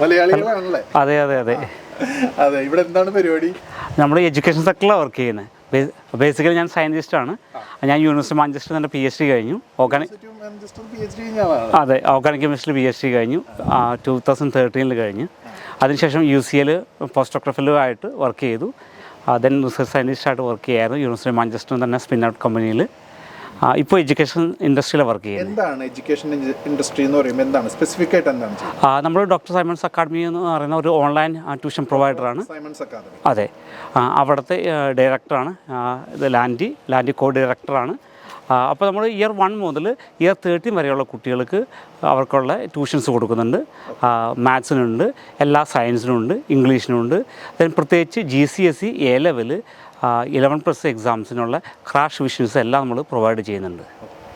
മലയാളികളാണല്ലേ? അതെ അതെ അതെ. അതെ ഇവിടെ എന്താണ് പരിപാടി? നമ്മൾ എഡ്യൂക്കേഷൻ സെക്ടറിലാണ് വർക്ക് ചെയ്യുന്നത്. ബേസിക്കലി ഞാൻ സയന്റിസ്റ്റാണ്. ഞാൻ യൂണിവേഴ്സിറ്റി മാഞ്ചസ്റ്ററിൽ നിന്ന് പി എച്ച് ഡി കഴിഞ്ഞു. ഓർഗാനിക് മാഞ്ചസ്റ്റർ അതെ organic chemistry P H D കഴിഞ്ഞു. ടൂ തൗസൻഡ് തേർട്ടീനിൽ കഴിഞ്ഞു. അതിനുശേഷം യു സി എൽ പോസ്റ്റോഗ്രഫിലും ആയിട്ട് വർക്ക് ചെയ്തു. ദെൻ റിസർച്ച് സയന്റിസ്റ്റായിട്ട് വർക്ക് ചെയ്യായിരുന്നു. യൂണിവേഴ്സിറ്റി മാഞ്ചസ്റ്ററിൽ തന്നെ സ്പിൻ ഔട്ട് കമ്പനിയിൽ ഇപ്പോൾ എഡ്യൂക്കേഷൻ ഇൻഡസ്ട്രിയിലെ വർക്ക് ചെയ്യുന്നത്. എന്താണ് എഡ്യൂക്കേഷൻ ഇൻഡസ്ട്രി എന്ന് പറയുമ്പോൾ എന്താണ്? സ്പെസിഫിക് ആയിട്ട് എന്താണ് നമ്മൾ ഡോക്ടർ സൈമൺസ് അക്കാഡമി എന്ന് പറയുന്ന ഒരു ഓൺലൈൻ ട്യൂഷൻ പ്രൊവൈഡറാണ് സൈമൺസ് അക്കാദമി അതെ. അവിടുത്തെ ഡയറക്ടറാണ് ഇത് ലാൻഡി ലാൻഡി കോ ഡയറക്ടറാണ് അപ്പോൾ നമ്മൾ ഇയർ വൺ മുതൽ ഇയർ തേർട്ടീൻ വരെയുള്ള കുട്ടികൾക്ക് അവർക്കുള്ള ട്യൂഷൻസ് കൊടുക്കുന്നുണ്ട്. മാത്സിനുണ്ട് എല്ലാ സയൻസിനുണ്ട് ഇംഗ്ലീഷിനുണ്ട് പ്രത്യേകിച്ച് G C S C A level eleven plus എക്സാംസിനുള്ള crash visions എല്ലാം നമ്മൾ പ്രൊവൈഡ് ചെയ്യുന്നുണ്ട്.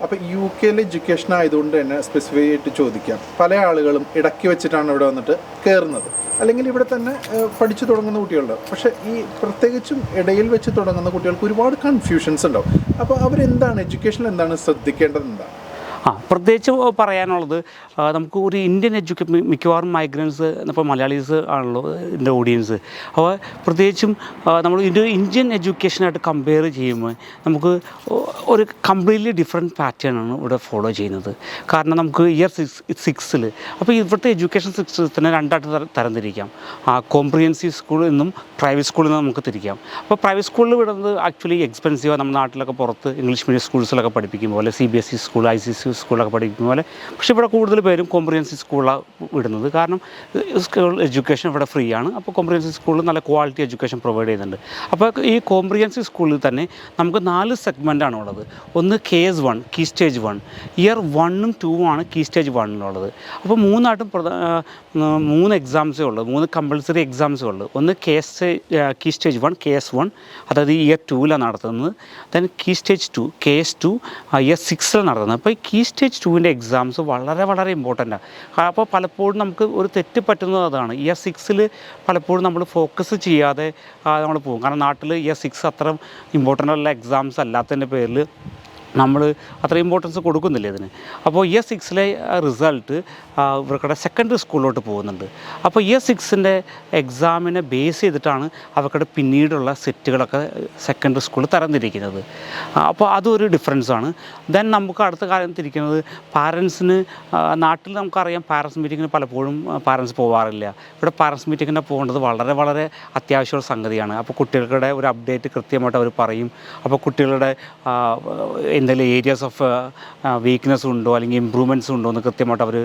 അപ്പോൾ യു കെയിലെ എഡ്യൂക്കേഷൻ ആയതുകൊണ്ട് തന്നെ സ്പെസിഫൈ ആയിട്ട് ചോദിക്കാം. പല ആളുകളും ഇടയ്ക്ക് വെച്ചിട്ടാണ് ഇവിടെ വന്നിട്ട് കയറുന്നത് അല്ലെങ്കിൽ ഇവിടെ തന്നെ പഠിച്ചു തുടങ്ങുന്ന കുട്ടികളുണ്ട്. പക്ഷേ ഈ പ്രത്യേകിച്ചും ഇടയിൽ വെച്ച് തുടങ്ങുന്ന കുട്ടികൾക്ക് ഒരുപാട് കൺഫ്യൂഷൻസ് ഉണ്ടാവും. അപ്പോൾ അവരെന്താണ് എഡ്യൂക്കേഷനിൽ എന്താണ് ശ്രദ്ധിക്കേണ്ടത് എന്താണ് ആ പ്രത്യേകിച്ച് പറയാനുള്ളത് നമുക്ക് ഒരു ഇന്ത്യൻ എഡ്യൂക്കേ മിക്കവാറും മൈഗ്രൻസ് ഇപ്പോൾ മലയാളീസ് ആണല്ലോ എന്റെ ഓഡിയൻസ് അപ്പോൾ പ്രത്യേകിച്ചും നമ്മൾ ഇന്ത്യൻ എഡ്യൂക്കേഷനായിട്ട് കമ്പയർ ചെയ്യുമ്പോൾ നമുക്ക് ഒരു കംപ്ലീറ്റ്ലി ഡിഫറെന്റ് പാറ്റേൺ ആണ് ഇവിടെ ഫോളോ ചെയ്യുന്നത്. കാരണം നമുക്ക് ഇയർ സിക്സ് സിക്സിൽ അപ്പോൾ ഇവിടുത്തെ എഡ്യൂക്കേഷൻ സിസ്റ്റത്തിനെ രണ്ടായിട്ട് തരം തരംതിരിക്കാം. കോംപ്രിഹെൻസീവ് സ്കൂളിൽ നിന്നും പ്രൈവറ്റ് സ്കൂളിൽ നിന്നും നമുക്ക് തിരിക്കാം. അപ്പോൾ പ്രൈവറ്റ് സ്കൂളിൽ വിടുന്നത് ആക്ച്വലി എക്സ്പെൻസീവാണ് നമ്മുടെ നാട്ടിലൊക്കെ പുറത്ത് ഇംഗ്ലീഷ് മീഡിയം സ്കൂൾസിലൊക്കെ പഠിപ്പിക്കും പോലെ C B S E school I C C സ്കൂളൊക്കെ പഠിക്കുന്ന പോലെ. പക്ഷേ ഇവിടെ കൂടുതൽ പേരും കോംപ്രിഹെൻസീവ് സ്കൂളാണ് വിടുന്നത്. കാരണം സ്കൂൾ എഡ്യൂക്കേഷൻ ഇവിടെ ഫ്രീ ആണ്. അപ്പോൾ കോംപ്രിഹെൻസീവ് സ്കൂളിൽ നല്ല ക്വാളിറ്റി എഡ്യൂക്കേഷൻ പ്രൊവൈഡ് ചെയ്യുന്നുണ്ട്. അപ്പോൾ ഈ കോംപ്രിഹെൻസീവ് സ്കൂളിൽ തന്നെ നമുക്ക് നാല് സെഗ്മെന്റാണ് ഉള്ളത്. ഒന്ന് K S one key stage one year വണ്ണും ടൂവും ആണ് കീ സ്റ്റേജ് വണ്ണിലുള്ളത് അപ്പോൾ മൂന്നായിട്ടും മൂന്ന് എക്സാംസേ ഉള്ളൂ. മൂന്ന് കമ്പൾസറി എക്സാംസേ ഉള്ളൂ. ഒന്ന് K S key stage one K S one അതായത് ഇയർ ടൂവിലാണ് നടത്തുന്നത്. Then key stage two K S two year സിക്സിലാണ് നടത്തുന്നത്. അപ്പോൾ ഈ കീ സ്റ്റേജ് ടുവിന്റെ എക്സാംസ് വളരെ വളരെ ഇമ്പോർട്ടന്റ് ആണ് അപ്പോൾ പലപ്പോഴും നമുക്ക് ഒരു തെറ്റ് പറ്റുന്നത് അതാണ്. ഇയർ സിക്സിൽ പലപ്പോഴും നമ്മൾ ഫോക്കസ് ചെയ്യാതെ നമ്മൾ പോകും. കാരണം നാട്ടിൽ ഇയർ സിക്സ് അത്ര ഇമ്പോർട്ടന്റ് ഉള്ള എക്സാംസ് അല്ലാത്തതിന്റെ പേരിൽ നമ്മൾ അത്ര ഇമ്പോർട്ടൻസ് കൊടുക്കുന്നില്ല ഇതിന്? അപ്പോൾ ഇയർ സിക്സിലെ റിസൾട്ട് ഇവർക്കടെ സെക്കൻഡറി സ്കൂളിലോട്ട് പോകുന്നുണ്ട്. അപ്പോൾ ഇയർ സിക്സിന്റെ എക്സാമിനെ ബേസ് ചെയ്തിട്ടാണ് അവർക്കടെ പിന്നീടുള്ള സെറ്റുകളൊക്കെ സെക്കൻഡറി സ്കൂളിൽ തരംതിരിക്കുന്നത്. അപ്പോൾ അതൊരു ഡിഫറൻസ് ആണ്. ദെൻ നമുക്ക് അടുത്ത കാര്യം തിരിക്കുന്നത് പാരൻസിന് നാട്ടിൽ നമുക്കറിയാം പാരൻസ് മീറ്റിങ്ങിന് പലപ്പോഴും പാരൻസ് പോവാറില്ല. ഇവിടെ പാരൻസ് മീറ്റിങ്ങിന് പോകേണ്ടത് വളരെ വളരെ അത്യാവശ്യമുള്ള സംഗതിയാണ്. അപ്പോൾ കുട്ടികളുടെ ഒരു അപ്ഡേറ്റ് കൃത്യമായിട്ട് അവർ പറയും. അപ്പോൾ കുട്ടികളുടെ എന്തെങ്കിലും ഏരിയാസ് ഓഫ് വീക്ക്നെസ് ഉണ്ടോ? അല്ലെങ്കിൽ ഇമ്പ്രൂവ്മെന്റ്സ് ഉണ്ടോ? എന്ന് കൃത്യമായിട്ട് അവർ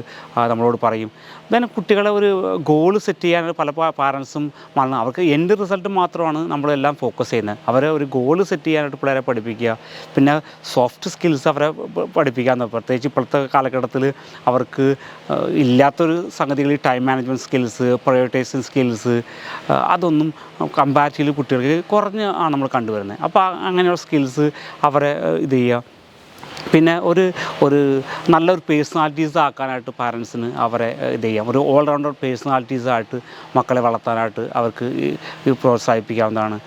നമ്മളോട് പറയും. ദെൻ കുട്ടികളെ ഒരു ഗോൾ സെറ്റ് ചെയ്യാൻ പല പാരൻസും മറന്നു അവർക്ക് എന്റെ റിസൾട്ട് മാത്രമാണ് നമ്മളെല്ലാം ഫോക്കസ് ചെയ്യുന്നത്. അവരെ ഒരു ഗോൾ സെറ്റ് ചെയ്യാനായിട്ട് പിള്ളേരെ പഠിപ്പിക്കുക. പിന്നെ സോഫ്റ്റ് സ്കിൽസ് അവരെ പഠിപ്പിക്കുക പ്രത്യേകിച്ച് ഇപ്പോഴത്തെ കാലഘട്ടത്തിൽ അവർക്ക് ഇല്ലാത്തൊരു സംഗതികൾ ഈ time management skills prioritising skills അതൊന്നും കമ്പാരിറ്റീവ്ലി കുട്ടികൾക്ക് കുറഞ്ഞ് ആണ് നമ്മൾ കണ്ടുവരുന്നത്. അപ്പോൾ അങ്ങനെയുള്ള സ്കിൽസ് അവരെ ഇത് ചെയ്യുക. പിന്നെ ഒരു ഒരു നല്ലൊരു പേഴ്സണാലിറ്റീസ് ആക്കാനായിട്ട് പാരൻസിന് അവരെ ഇത് ചെയ്യാം. ഒരു ഓൾറൗണ്ടർ പേഴ്സണാലിറ്റീസ് ആയിട്ട് മക്കളെ വളർത്താനായിട്ട് അവർക്ക് പ്രോത്സാഹിപ്പിക്കാവുന്നതാണ്.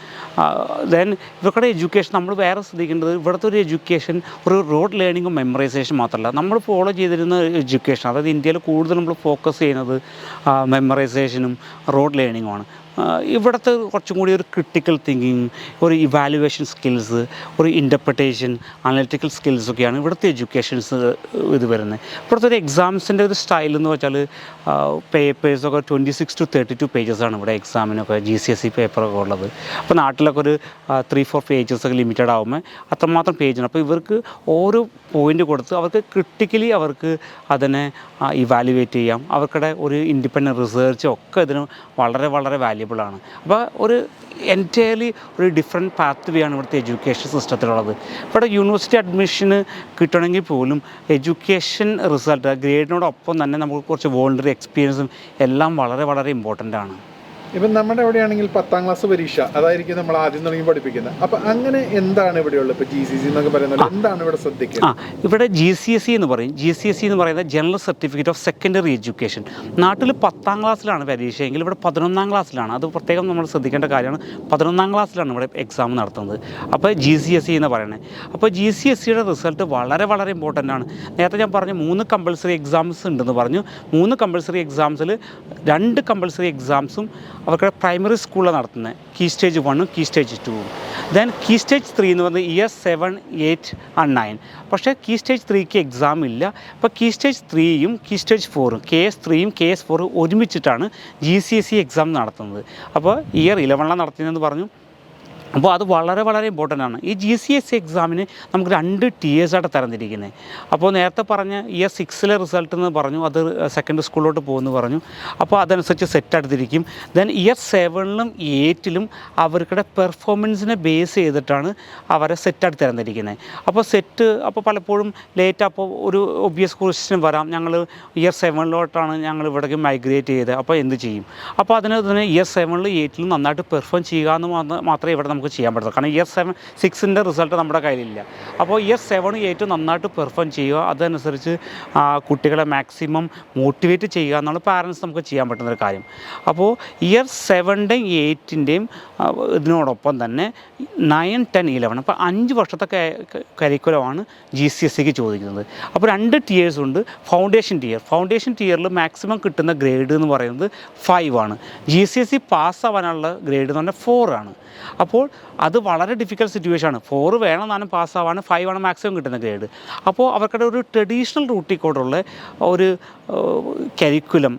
ദെൻ ഇവർക്കുടെ എഡ്യൂക്കേഷൻ നമ്മൾ വേറെ ശ്രദ്ധിക്കേണ്ടത് ഇവിടുത്തെ ഒരു എഡ്യൂക്കേഷൻ ഒരു റോഡ് ലേണിങ്ങും മെമ്മറൈസേഷൻ മാത്രമല്ല. നമ്മൾ ഫോളോ ചെയ്തിരുന്ന എഡ്യൂക്കേഷൻ അതായത് ഇന്ത്യയിൽ കൂടുതൽ നമ്മൾ ഫോക്കസ് ചെയ്യുന്നത് മെമ്മറൈസേഷനും റോഡ് ലേണിങ്ങുമാണ് ഇവിടുത്തെ കുറച്ചും കൂടി ഒരു ക്രിട്ടിക്കൽ തിങ്കിങ് ഒരു ഇവാലുവേഷൻ സ്കിൽസ് ഒരു ഇന്റർപ്രിട്ടേഷൻ അനലിറ്റിക്കൽ സ്കിൽസ് ഒക്കെയാണ് ഇവിടുത്തെ എഡ്യൂക്കേഷൻസ് ഇത് വരുന്നത്. ഇവിടുത്തെ ഒരു എക്സാംസിന്റെ ഒരു സ്റ്റൈൽ എന്ന് വെച്ചാൽ പേപ്പേഴ്സൊക്കെ twenty six to thirty two പേജസാണ് ഇവിടെ എക്സാമിനൊക്കെ ജി സി എസ് സി പേപ്പറൊക്കെ ഉള്ളത്. അപ്പോൾ നാട്ടിലൊക്കെ ഒരു ത്രീ ഫോർ പേജസ് ഒക്കെ ലിമിറ്റഡ് ആകുമ്പോൾ അത്രമാത്രം പേജാണ് അപ്പോൾ ഇവർക്ക് ഓരോ പോയിന്റ് കൊടുത്ത് അവർക്ക് ക്രിട്ടിക്കലി അവർക്ക് അതിനെ ഇവാലുവേറ്റ് ചെയ്യാം. അവർക്കുടെ ഒരു ഇൻഡിപെൻഡന്റ് റിസർച്ച് ഒക്കെ ഇതിന് വളരെ വളരെ വാല്യബിൾ ആണ്. അപ്പോൾ ഒരു എന്റയർലി ഒരു ഡിഫറെന്റ് പാത്ത് വേ ആണ് ഇവിടുത്തെ എഡ്യൂക്കേഷൻ സിസ്റ്റത്തിലുള്ളത് ഇവിടെ യൂണിവേഴ്സിറ്റി അഡ്മിഷന് കിട്ടണമെങ്കിൽ പോലും എഡ്യൂക്കേഷൻ റിസൾട്ട് ഗ്രേഡിനോടൊപ്പം തന്നെ നമുക്ക് കുറച്ച് വോളണ്ടറി എക്സ്പീരിയൻസും എല്ലാം വളരെ വളരെ ഇമ്പോർട്ടന്റ് ആണ്. ഇപ്പം നമ്മുടെ എവിടെയാണെങ്കിൽ പത്താം ക്ലാസ് പരീക്ഷ അതായിരിക്കും നമ്മൾ ആദ്യം തുടങ്ങി പഠിപ്പിക്കുന്നത്. അപ്പം അങ്ങനെ എന്താണ് ഇവിടെയുള്ളത്? ഇപ്പം ജി സി സി എന്നൊക്കെ പറയുന്നത് എന്താണ് ഇവിടെ ശ്രദ്ധിക്കുക ആ ഇവിടെ ജി സി എസ് സി എന്ന് പറയും. ജി സി എസ് സി എന്ന് പറയുന്നത് general certificate of secondary education നാട്ടിൽ പത്താം ക്ലാസ്സിലാണ് പരീക്ഷയെങ്കിൽ ഇവിടെ പതിനൊന്നാം ക്ലാസ്സിലാണ് അത് പ്രത്യേകം നമ്മൾ ശ്രദ്ധിക്കേണ്ട കാര്യമാണ്. പതിനൊന്നാം ക്ലാസ്സിലാണ് ഇവിടെ എക്സാം നടത്തുന്നത്. അപ്പോൾ ജി സി എസ് സി എന്ന് പറയുന്നത്. അപ്പോൾ ജി സി എസ് സിയുടെ റിസൾട്ട് വളരെ വളരെ ഇമ്പോർട്ടന്റ് ആണ്. നേരത്തെ ഞാൻ പറഞ്ഞു മൂന്ന് കമ്പൾസറി എക്സാംസ് ഉണ്ടെന്ന് പറഞ്ഞു. മൂന്ന് കമ്പൾസറി എക്സാംസിൽ രണ്ട് കമ്പൾസറി എക്സാംസും അവർക്ക് പ്രൈമറി സ്കൂളിലാണ് നടത്തുന്നത് കീ സ്റ്റേജ് വണ്ണും കീ സ്റ്റേജ് ടൂവും ദെൻ കീ സ്റ്റേജ് ത്രീ എന്ന് പറയുന്നത് year seven eight and nine പക്ഷേ കീ സ്റ്റേജ് ത്രീക്ക് എക്സാം ഇല്ല. അപ്പോൾ കീ സ്റ്റേജ് ത്രീയും കീ സ്റ്റേജ് ഫോറും കെ എസ് ത്രീയും കെ എസ് ഫോറും ഒരുമിച്ചിട്ടാണ് G C S C exam നടത്തുന്നത്. അപ്പോൾ ഇയർ ഇലവനിലാണ് നടത്തുന്നതെന്ന് പറഞ്ഞു. അപ്പോൾ അത് വളരെ വളരെ ഇമ്പോർട്ടന്റ് ആണ്. ഈ ജി സി എസ് എക്സാമിന് നമുക്ക് രണ്ട് ടിയേഴ്സായിട്ട് തരംതിരിക്കുന്നത് അപ്പോൾ നേരത്തെ പറഞ്ഞ ഇയർ സിക്സിലെ റിസൾട്ട് എന്ന് പറഞ്ഞു അത് സെക്കൻഡറി സ്കൂളിലോട്ട് പോകുമെന്ന് പറഞ്ഞു. അപ്പോൾ അതനുസരിച്ച് സെറ്റ് എടുത്തിരിക്കും. ദെൻ ഇയർ സെവനിലും എയ്റ്റിലും അവർക്കുടെ പെർഫോമൻസിനെ ബേസ് ചെയ്തിട്ടാണ് അവരെ സെറ്റായിട്ട് തരംതിരിക്കുന്നത് അപ്പോൾ സെറ്റ് അപ്പോൾ പലപ്പോഴും ലേറ്റ് അപ്പോൾ ഒരു ഒബിയസ് ക്വസ്റ്റ്യൻ വരാം. ഞങ്ങൾ ഇയർ സെവനിലോട്ടാണ് ഞങ്ങൾ ഇവിടേക്ക് മൈഗ്രേറ്റ് ചെയ്തത് അപ്പോൾ എന്ത് ചെയ്യും? അപ്പോൾ അതിന് തന്നെ ഇയർ സെവനിലും എയ്റ്റിലും നന്നായിട്ട് പെർഫോം ചെയ്യുക എന്ന് മാത്ര- മാത്രമേ ഇവിടെ നമുക്ക് ചെയ്യാൻ പറ്റത്തുള്ളൂ കാരണം ഇയർ സെവൻ സിക്സിന്റെ റിസൾട്ട് നമ്മുടെ കയ്യിലില്ല. അപ്പോൾ ഇയർ സെവനും എയ്റ്റും നന്നായിട്ട് പെർഫോം ചെയ്യുക. അതനുസരിച്ച് കുട്ടികളെ മാക്സിമം മോട്ടിവേറ്റ് ചെയ്യുക എന്നുള്ള പാരൻസ് നമുക്ക് ചെയ്യാൻ പറ്റുന്നൊരു കാര്യം. അപ്പോൾ ഇയർ സെവന്റെയും എയ്റ്റിന്റെയും ഇതിനോടൊപ്പം തന്നെ നയൻ ടെൻ ഇലവൻ അപ്പോൾ അഞ്ച് വർഷത്തെ കരിക്കുലമാണ് ജി സി എസ് സിക്ക് ചോദിക്കുന്നത്. അപ്പോൾ രണ്ട് ടിയേഴ്സ് ഉണ്ട്. ഫൗണ്ടേഷൻ ടിയർ ഫൗണ്ടേഷൻ ടിയറിൽ മാക്സിമം കിട്ടുന്ന ഗ്രേഡ് എന്ന് പറയുന്നത് ഫൈവ് ആണ്. ജി സി എസ് സി പാസ്സാവാനുള്ള ഗ്രേഡ് എന്ന് പറഞ്ഞാൽ ഫോർ ആണ്. അപ്പോൾ അത് വളരെ ഡിഫിക്കൽട്ട് സിറ്റുവേഷൻ ആണ്. ഫോർ വേണം എന്നാലും പാസ്സാവാണ് ഫൈവ് ആണ് മാക്സിമം കിട്ടുന്ന ഗ്രേഡ് അപ്പോൾ അവർക്കടെ ഒരു ട്രഡീഷണൽ റൂട്ടിൽ കൂടെയുള്ള ഒരു കരിക്കുലം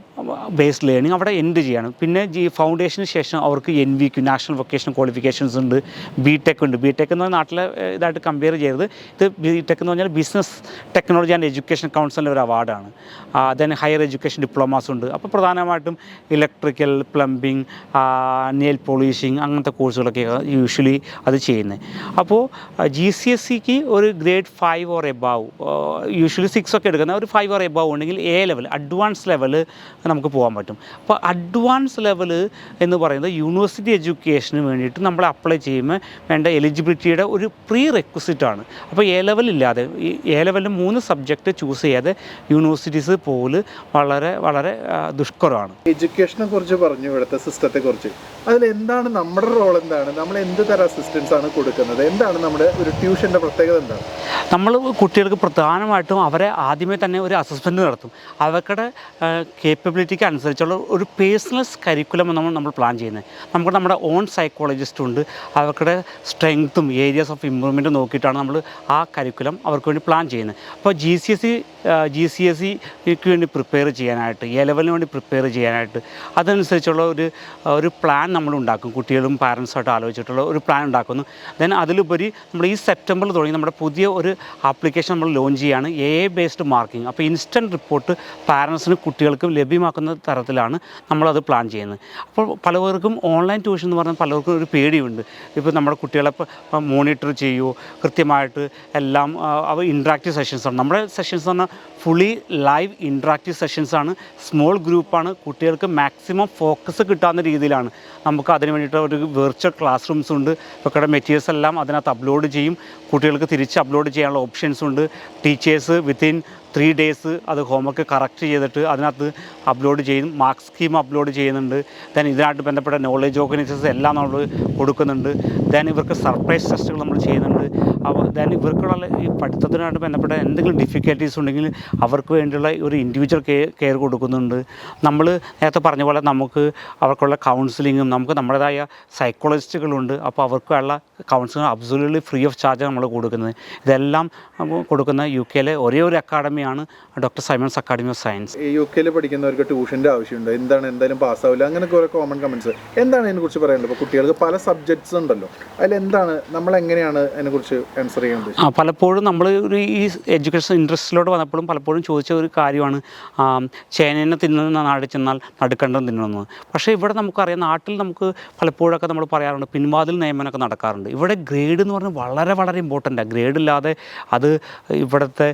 ബേസ്ഡ് ലേണിംഗ് അവിടെ എൻഡ് ചെയ്യാണ്. പിന്നെ ജി ഫൗണ്ടേഷന് ശേഷം അവർക്ക് N V Q national vocational qualifications ഉണ്ട് ബി ടെക് ഉണ്ട്. ബി ടെക് എന്ന് പറഞ്ഞാൽ നാട്ടിലെ ഇതായിട്ട് കമ്പയർ ചെയ്തത് ഇത് ബി ടെക് എന്ന് പറഞ്ഞാൽ ബിസിനസ് ടെക്നോളജി ആൻഡ് എഡ്യൂക്കേഷൻ കൗൺസിലിന്റെ ഒരു അവാർഡാണ് ദെൻ ഹയർ എഡ്യൂക്കേഷൻ ഡിപ്ലോമാസ് ഉണ്ട്. അപ്പോൾ പ്രധാനമായിട്ടും ഇലക്ട്രിക്കൽ പ്ലംബിംഗ് നെയിൽ പോളീഷിങ് അങ്ങനത്തെ കോഴ്സുകളൊക്കെ യൂഷ്വലി അത് ചെയ്യുന്നത് അപ്പോൾ ജി സി എസ് സിക്ക് ഒരു grade five or above usually six ഒക്കെ എടുക്കുന്ന ഒരു ഫൈവ് ഓർ എബാവ് ഉണ്ടെങ്കിൽ എ ലെവൽ അഡ്വാൻസ് ലെവൽ നമുക്ക് പോകാൻ പറ്റും. അപ്പോൾ അഡ്വാൻസ് ലെവൽ എന്ന് പറയുന്നത് യൂണിവേഴ്സിറ്റി എഡ്യൂക്കേഷന് വേണ്ടിയിട്ട് നമ്മൾ അപ്ലൈ ചെയ്യുമ്പോൾ വേണ്ട എലിജിബിലിറ്റിയുടെ ഒരു പ്രീ റെക്വസിറ്റ് ആണ്. അപ്പോൾ എ ലെവൽ ഇല്ലാതെ ഈ എ ലെവലിൽ മൂന്ന് സബ്ജക്റ്റ് ചൂസ് ചെയ്യാതെ യൂണിവേഴ്സിറ്റീസ് പോൽ വളരെ വളരെ ദുഷ്കരമാണ്. എഡ്യൂക്കേഷനെ കുറിച്ച് പറഞ്ഞു ഇവിടുത്തെ സിസ്റ്റത്തെ കുറിച്ച്. അതിൽ എന്താണ് നമ്മുടെ റോൾ എന്താണ്? നമ്മൾ എന്ത് തരം അസിസ്റ്റൻസ് ആണ് കൊടുക്കുന്നത്? എന്താണ് നമ്മുടെ ഒരു ട്യൂഷന്റെ പ്രത്യേകത എന്താണ്? നമ്മൾ കുട്ടികൾക്ക് പ്രധാനമായിട്ടും അവരെ ആദ്യമേ തന്നെ ഒരു അസസ്മെന്റ് നടത്തും. അവരുടെ കേപ്പബിലിറ്റിക്ക് അനുസരിച്ചുള്ള ഒരു പേഴ്സണൽ കരിക്കുലം നമ്മൾ നമ്മൾ പ്ലാൻ ചെയ്യുന്നത്. നമുക്ക് നമ്മുടെ ഓൺ സൈക്കോളജിസ്റ്റ് ഉണ്ട്. അവരുടെ സ്ട്രെങ്ത്തും ഏരിയാസ് ഓഫ് ഇമ്പ്രൂവ്മെന്റും നോക്കിയിട്ടാണ് നമ്മൾ ആ കരിക്കുലം അവർക്ക് വേണ്ടി പ്ലാൻ ചെയ്യുന്നത്. അപ്പോൾ G C S C G C S സിക്ക് വേണ്ടി പ്രിപ്പയർ ചെയ്യാനായിട്ട് എ ലെവലിന് വേണ്ടി പ്രിപ്പയർ ചെയ്യാനായിട്ട് അതനുസരിച്ചുള്ള ഒരു ഒരു പ്ലാൻ നമ്മൾ ഉണ്ടാക്കും. കുട്ടികളും പാരൻസുമായിട്ട് ആലോചിച്ചിട്ടുള്ള ഒരു പ്ലാൻ ഉണ്ടാക്കുന്നു. ദെൻ അതിലുപരി നമ്മൾ ഈ സെപ്റ്റംബറിൽ തുടങ്ങി നമ്മുടെ പുതിയ ഒരു ആപ്ലിക്കേഷൻ നമ്മൾ ലോഞ്ച് ചെയ്യുകയാണ് എ എ ബേസ്ഡ് മാർക്കിംഗ് അപ്പോൾ ഇൻസ്റ്റന്റ് റിപ്പോർട്ട് പാരൻസിനും കുട്ടികൾക്കും ലഭ്യമാക്കുന്ന തരത്തിലാണ് നമ്മളത് പ്ലാൻ ചെയ്യുന്നത്. അപ്പോൾ പലവർക്കും ഓൺലൈൻ ട്യൂഷൻ എന്ന് പറഞ്ഞാൽ പലർക്കും ഒരു പേടിയുണ്ട്. ഇപ്പോൾ നമ്മുടെ കുട്ടികളെ മോണിറ്റർ ചെയ്യുമോ കൃത്യമായിട്ട് എല്ലാം അവ ഇൻട്രാക്റ്റീവ് സെഷൻസാണ് നമ്മുടെ സെഷൻസ് എന്ന് പറഞ്ഞാൽ ഫുള്ളി ലൈവ് ഇൻട്രാക്റ്റീവ് സെഷൻസാണ് സ്മോൾ ഗ്രൂപ്പാണ് കുട്ടികൾക്ക് മാക്സിമം ഫോക്കസ് കിട്ടാവുന്ന രീതിയിലാണ്. നമുക്ക് അതിന് വേണ്ടിയിട്ട് ഒരു വെർച്വൽ ക്ലാസ് ഉണ്ട്. ഇവരുടെ മെറ്റീരിയൽസ് എല്ലാം അതിനകത്ത് അപ്ലോഡ് ചെയ്യും. കുട്ടികൾക്ക് തിരിച്ച് അപ്ലോഡ് ചെയ്യാനുള്ള ഓപ്ഷൻസ് ഉണ്ട്. ടീച്ചേഴ്സ് വിത്തിൻ ത്രീ ഡേയ്സ് അത് ഹോംവർക്ക് കറക്റ്റ് ചെയ്തിട്ട് അതിനകത്ത് അപ്ലോഡ് ചെയ്യും മാർക്ക് സ്കീം അപ്ലോഡ് ചെയ്യുന്നുണ്ട്. ദെൻ ഇതിനായിട്ട് ബന്ധപ്പെട്ട നോളേജ് ഓർഗനൈസേഴ്സ് എല്ലാം നമ്മൾ കൊടുക്കുന്നുണ്ട്. ദെൻ ഇവർക്ക് സർപ്രൈസ് ടെസ്റ്റുകൾ നമ്മൾ ചെയ്യുന്നുണ്ട്. അപ്പോൾ ദെൻ ഇവർക്കുള്ള ഈ പഠിത്തത്തിനായിട്ട് ബന്ധപ്പെട്ട എന്തെങ്കിലും ഡിഫിക്കൽട്ടീസ് ഉണ്ടെങ്കിൽ അവർക്ക് വേണ്ടിയുള്ള ഒരു ഇൻഡിവിജ്വൽ കെയർ കെയർ കൊടുക്കുന്നുണ്ട്. നമ്മൾ നേരത്തെ പറഞ്ഞ പോലെ നമുക്ക് അവർക്കുള്ള കൗൺസിലിങ്ങും നമുക്ക് നമ്മുടേതായ സൈക്കോളജിസ്റ്റുകളുണ്ട് അപ്പോൾ അവർക്കുള്ള counselling absolutely free of charge നമ്മൾ കൊടുക്കുന്നത്. ഇതെല്ലാം കൊടുക്കുന്ന യു കെയിലെ ഒരേ ഒരു അക്കാഡമിയാണ് doctor Simons academy of science U കെയിൽ പഠിക്കുന്നവർക്ക് ട്യൂഷന്റെ ആവശ്യമുണ്ട്? എന്താണ് എന്തായാലും പാസ്സാവില്ല? അങ്ങനെ കുറേ കോമൺ കമൻസ് എന്താണ് അതിനെക്കുറിച്ച് പറയേണ്ടത് ഇപ്പോൾ കുട്ടികൾക്ക് പല സബ്ജക്ട്സ് ഉണ്ടല്ലോ. അതിൽ എന്താണ് നമ്മൾ എങ്ങനെയാണ് അതിനെക്കുറിച്ച് ആൻസർ ചെയ്യുന്നത് ആ പലപ്പോഴും നമ്മൾ ഒരു ഈ എഡ്യൂക്കേഷൻ ഇൻട്രസ്റ്റിലോട്ട് വന്നപ്പോഴും പലപ്പോഴും ചോദിച്ച ഒരു കാര്യമാണ് ചേനേനെ തിന്നുന്ന നാട് ചെന്നാൽ നടുക്കണ്ടം തിന്നുന്നത് പക്ഷേ ഇവിടെ നമുക്കറിയാം നാട്ടിൽ നമുക്ക് പലപ്പോഴൊക്കെ നമ്മൾ പറയാറുണ്ട് പിൻവാതിൽ നിയമനമൊക്കെ നടക്കാറുണ്ട്. ഇവിടെ ഗ്രേഡ് എന്ന് പറഞ്ഞാൽ വളരെ വളരെ ഇമ്പോർട്ടന്റാണ് ഗ്രേഡ് ഇല്ലാതെ അത് ഇവിടുത്തെ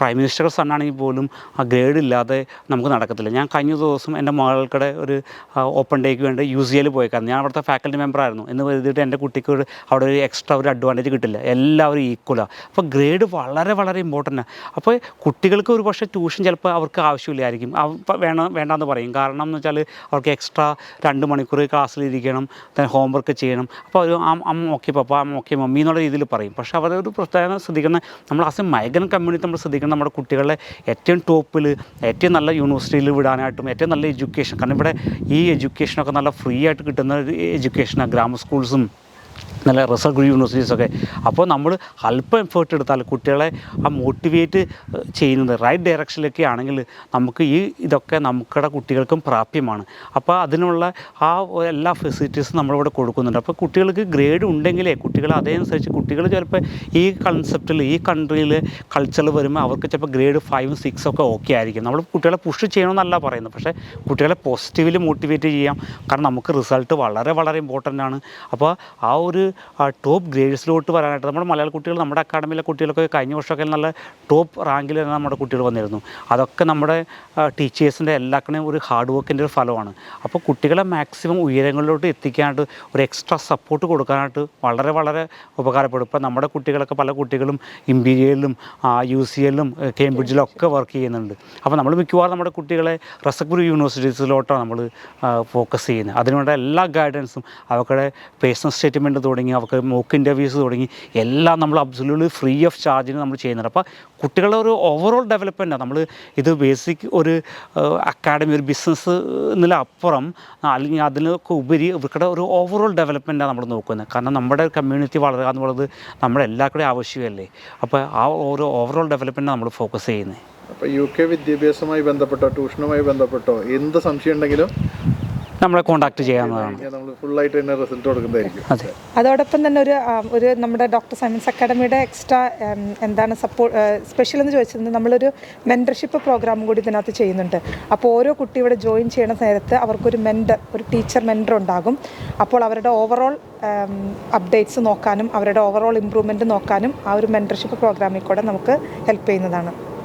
പ്രൈം മിനിസ്റ്റർ സണ്ണാണെങ്കിൽ പോലും ആ ഗ്രേഡ് ഇല്ലാതെ നമുക്ക് നടക്കത്തില്ല. ഞാൻ കഴിഞ്ഞ ദിവസം എന്റെ മകൾക്കടെ ഒരു ഓപ്പൺ ഡേക്ക് വേണ്ടി യു സി എൽ പോയേക്കായിരുന്നു. ഞാൻ അവിടുത്തെ ഫാക്കൽറ്റി മെമ്പറായിരുന്നു എന്ന് കരുതിയിട്ട് എന്റെ കുട്ടിക്ക് ഒരു അവിടെ ഒരു എക്സ്ട്രാ ഒരു അഡ്വാന്റേജ് കിട്ടില്ല. എല്ലാവരും ഈക്വലാണ് അപ്പോൾ ഗ്രേഡ് വളരെ വളരെ ഇമ്പോർട്ടന്റ് ആണ് അപ്പോൾ കുട്ടികൾക്ക് ഒരു പക്ഷേ ട്യൂഷൻ ചിലപ്പോൾ അവർക്ക് ആവശ്യമില്ലായിരിക്കും. വേണം വേണ്ടാന്ന് പറയും. കാരണം എന്ന് വെച്ചാൽ അവർക്ക് എക്സ്ട്രാ രണ്ട് മണിക്കൂർ ക്ലാസ്സിലിരിക്കണം ഹോംവർക്ക് ചെയ്യണം. അപ്പോൾ ഒരു അമ്മ ഓക്കെ പപ്പ അമ്മ ഓക്കെ മമ്മി എന്നുള്ള രീതിയിൽ പറയും. പക്ഷേ അവരൊരു പ്രത്യേകം ശ്രദ്ധിക്കണം നമ്മൾ ആസ് എ മൈഗ്രൻ കമ്മ്യൂണിറ്റി നമ്മൾ ശ്രദ്ധിക്കണം നമ്മുടെ കുട്ടികളെ ഏറ്റവും ടോപ്പിൽ ഏറ്റവും നല്ല യൂണിവേഴ്സിറ്റിയിൽ വിടാനായിട്ടും ഏറ്റവും നല്ല എഡ്യൂക്കേഷൻ കാരണം ഇവിടെ ഈ എഡ്യൂക്കേഷനൊക്കെ നല്ല ഫ്രീ ആയിട്ട് കിട്ടുന്ന എഡ്യൂക്കേഷനാണ് ഗ്രാമ സ്കൂൾസും നല്ല റിസർച്ച് യൂണിവേഴ്സിറ്റീസൊക്കെ അപ്പോൾ നമ്മൾ അല്പം എഫേർട്ട് എടുത്താൽ കുട്ടികളെ ആ മോട്ടിവേറ്റ് ചെയ്യുന്നത് റൈറ്റ് ഡയറക്ഷനിലൊക്കെ ആണെങ്കിൽ നമുക്ക് ഈ ഇതൊക്കെ നമുക്കിടെ കുട്ടികൾക്കും പ്രാപ്യമാണ്. അപ്പോൾ അതിനുള്ള ആ എല്ലാ ഫെസിലിറ്റീസും നമ്മളിവിടെ കൊടുക്കുന്നുണ്ട്. അപ്പോൾ കുട്ടികൾക്ക് ഗ്രേഡ് ഉണ്ടെങ്കിലേ കുട്ടികൾ അതേനുസരിച്ച് കുട്ടികൾ ചിലപ്പോൾ ഈ കൺസെപ്റ്റിൽ ഈ കൺട്രിയിൽ കൾച്ചറിൽ വരുമ്പോൾ അവർക്ക് ചിലപ്പോൾ ഗ്രേഡ് ഫൈവും സിക്സും ഒക്കെ ഓക്കെ ആയിരിക്കും. നമ്മൾ കുട്ടികളെ പുഷ് ചെയ്യണമെന്നല്ല പറയുന്നത്. പക്ഷേ കുട്ടികളെ പോസിറ്റീവ്ലി മോട്ടിവേറ്റ് ചെയ്യാം. കാരണം നമുക്ക് റിസൾട്ട് വളരെ വളരെ ഇമ്പോർട്ടന്റ് ആണ്. അപ്പോൾ ആ ഒരു ടോപ്പ് ഗ്രേഡ്സിലോട്ട് വരാനായിട്ട് നമ്മുടെ മലയാള കുട്ടികൾ നമ്മുടെ അക്കാഡമിയിലെ കുട്ടികളൊക്കെ കഴിഞ്ഞ വർഷമൊക്കെ നല്ല ടോപ്പ് റാങ്കിൽ തന്നെ നമ്മുടെ കുട്ടികൾ വന്നിരുന്നു. അതൊക്കെ നമ്മുടെ ടീച്ചേഴ്സിന്റെ എല്ലാക്കണേയും ഒരു ഹാർഡ് വർക്കിന്റെ ഒരു ഫലമാണ്. അപ്പോൾ കുട്ടികളെ മാക്സിമം ഉയരങ്ങളിലോട്ട് എത്തിക്കാനായിട്ട് ഒരു എക്സ്ട്രാ സപ്പോർട്ട് കൊടുക്കാനായിട്ട് വളരെ വളരെ ഉപകാരപ്പെടും. ഇപ്പോൾ നമ്മുടെ കുട്ടികളൊക്കെ പല കുട്ടികളും ഇമ്പീരിയലിലും യു സി എല്ലിലും കേംബ്രിഡ്ജിലും ഒക്കെ വർക്ക് ചെയ്യുന്നുണ്ട്. അപ്പോൾ നമ്മൾ മിക്കവാറും നമ്മുടെ കുട്ടികളെ റസഗ്പൂർ യൂണിവേഴ്സിറ്റീസിലോട്ടാണ് നമ്മൾ ഫോക്കസ് ചെയ്യുന്നത്. അതിനുവേണ്ട എല്ലാ ഗൈഡൻസും അവരുടെ പേഴ്സണൽ സ്റ്റേറ്റ്മെന്റ് തുടങ്ങി അവർക്ക് മോക്ക് ഇന്റർവ്യൂസ് തുടങ്ങി എല്ലാം നമ്മൾ അബ്സൊല്യൂട്ട്ലി ഫ്രീ ഓഫ് ചാർജിന് നമ്മൾ ചെയ്യുന്നുണ്ട്. അപ്പോൾ കുട്ടികളുടെ ഒരു ഓവറോൾ ഡെവലപ്മെന്റാണ് നമ്മൾ ഇത് ബേസിക് ഒരു അക്കാഡമി ഒരു ബിസിനസ് എന്നതിലപ്പുറം അല്ലെങ്കിൽ അതിനൊക്കെ ഉപരി ഇവർക്കുടെ ഒരു ഓവറോൾ ഡെവലപ്മെന്റാണ് നമ്മൾ നോക്കുന്നത്. കാരണം നമ്മുടെ കമ്മ്യൂണിറ്റി വളരുക എന്നുള്ളത് നമ്മുടെ എല്ലാവരുടെയും ആവശ്യമല്ലേ. അപ്പോൾ ആ ഒരു ഓവറോൾ ഡെവലപ്മെന്റാണ് നമ്മൾ ഫോക്കസ് ചെയ്യുന്നത്. അപ്പോൾ യു കെ വിദ്യാഭ്യാസവുമായി ബന്ധപ്പെട്ടോ ട്യൂഷനുമായി ബന്ധപ്പെട്ടോ എന്ത് സംശയം ഉണ്ടെങ്കിലും നമ്മളെ കോൺടാക്റ്റ് ചെയ്യാവുന്നതാണ്. നമ്മൾ ഫുള്ളായിട്ട് തന്നെ റിസൾട്ട് കൊടുക്കുന്നതായിരിക്കും. അതെ. അതോടൊപ്പം തന്നെ ഒരു ആ, ഒരു നമ്മുടെ ഡോക്ടർ സയൻസ് അക്കാഡമിയുടെ എക്സ്ട്രാ എന്താണ് സപ്പോർട്ട് സ്പെഷ്യൽ എന്ന് ചോദിച്ചിരുന്നത് നമ്മളൊരു മെന്റർഷിപ്പ് പ്രോഗ്രാം കൂടി ഇതിനകത്ത് ചെയ്യുന്നുണ്ട്. അപ്പോൾ ഓരോ കുട്ടി ഇവിടെ ജോയിൻ ചെയ്യുന്ന നേരത്ത് അവർക്കൊരു മെന്റർ ഒരു ടീച്ചർ മെന്റർ ഉണ്ടാകും. അപ്പോൾ അവരുടെ ഓവറോൾ അപ്ഡേറ്റ്സ് നോക്കാനും അവരുടെ ഓവറോൾ ഇമ്പ്രൂവ്മെന്റ് നോക്കാനും ആ ഒരു മെന്റർഷിപ്പ് പ്രോഗ്രാമിൽ കൂടെ നമുക്ക് ഹെൽപ്പ് ചെയ്യുന്നതാണ്.